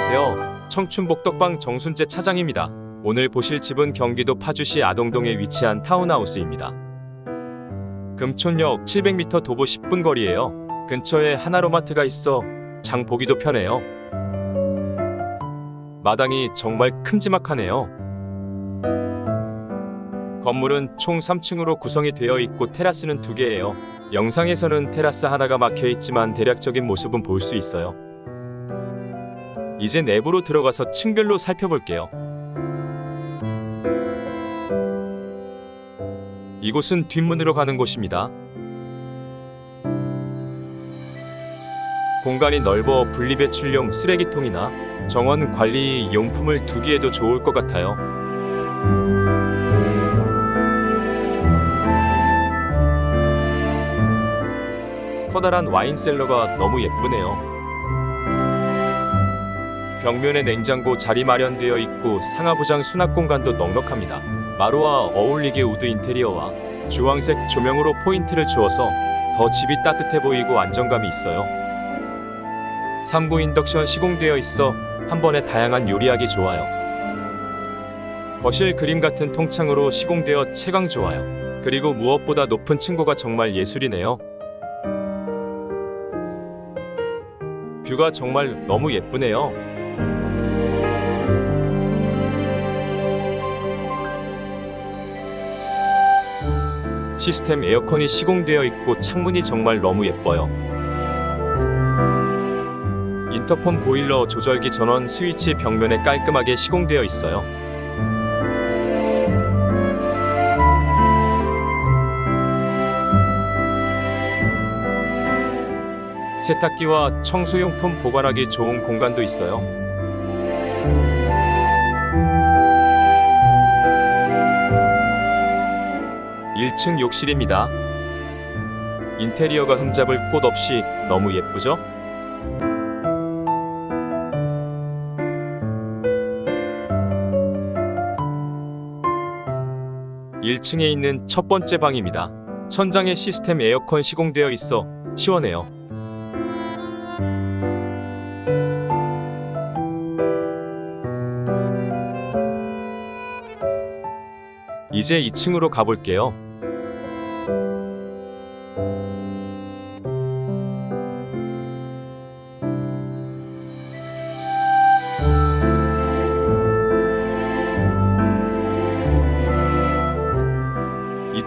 안녕하세요. 청춘복덕방 정순재 차장입니다. 오늘 보실 집은 경기도 파주시 아동동에 위치한 타운하우스입니다. 금촌역 700m 도보 10분 거리예요. 근처에 하나로마트가 있어 장 보기도 편해요. 마당이 정말 큼지막하네요. 건물은 총 3층으로 구성이 되어 있고 테라스는 두 개예요. 영상에서는 테라스 하나가 막혀 있지만 대략적인 모습은 볼 수 있어요. 이제 내부로 들어가서 층별로 살펴볼게요. 이곳은 뒷문으로 가는 곳입니다. 공간이 넓어 분리배출용 쓰레기통이나 정원 관리 용품을 두기에도 좋을 것 같아요. 커다란 와인 셀러가 너무 예쁘네요. 벽면에 냉장고 자리 마련되어 있고 상하부장 수납 공간도 넉넉합니다. 마루와 어울리게 우드 인테리어와 주황색 조명으로 포인트를 주어서 더 집이 따뜻해 보이고 안정감이 있어요. 3구 인덕션 시공되어 있어 한 번에 다양한 요리하기 좋아요. 거실 그림 같은 통창으로 시공되어 채광 좋아요. 그리고 무엇보다 높은 층고가 정말 예술이네요. 뷰가 정말 너무 예쁘네요. 시스템 에어컨이 시공되어 있고 창문이 정말 너무 예뻐요. 인터폰 보일러 조절기 전원 스위치 벽면에 깔끔하게 시공되어 있어요. 세탁기와 청소용품 보관하기 좋은 공간도 있어요. 일층 욕실입니다. 인테리어가 흠잡을 곳 없이 너무 예쁘죠? 1층에 있는 첫 번째 방입니다. 천장에 시스템 에어컨 시공되어 있어 시원해요. 이제 2층으로 가볼게요.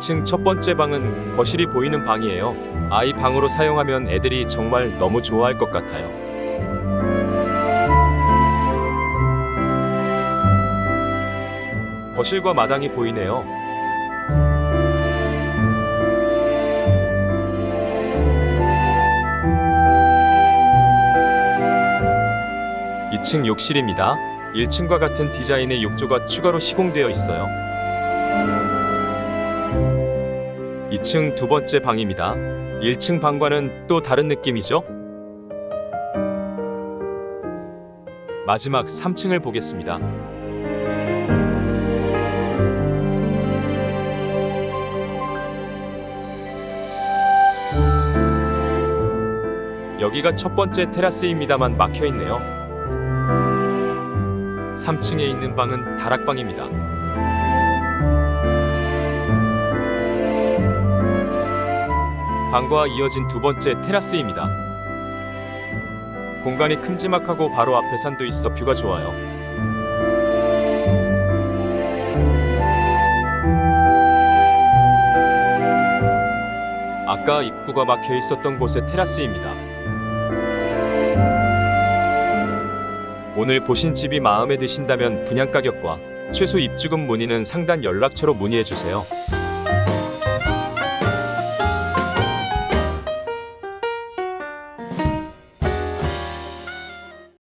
이층첫 번째 방은 거실이 보이는 방이에요. 아이 방으로 사용하면 애들이 정말 너무 좋아할 것 같아요. 거실과 마당이 보이네요. 이층 욕실입니다. 1층과 같은 디자인의 욕조가 추가로 시공되어 있어요. 2층 두 번째 방입니다. 1층 방과는 또 다른 느낌이죠? 마지막 3층을 보겠습니다. 여기가 첫 번째 테라스입니다만 막혀 있네요. 3층에 있는 방은 다락방입니다. 방과 이어진 두 번째 테라스입니다. 공간이 큼지막하고 바로 앞에 산도 있어 뷰가 좋아요. 아까 입구가 막혀 있었던 곳의 테라스입니다. 오늘 보신 집이 마음에 드신다면 분양 가격과 최소 입주금 문의는 상단 연락처로 문의해 주세요.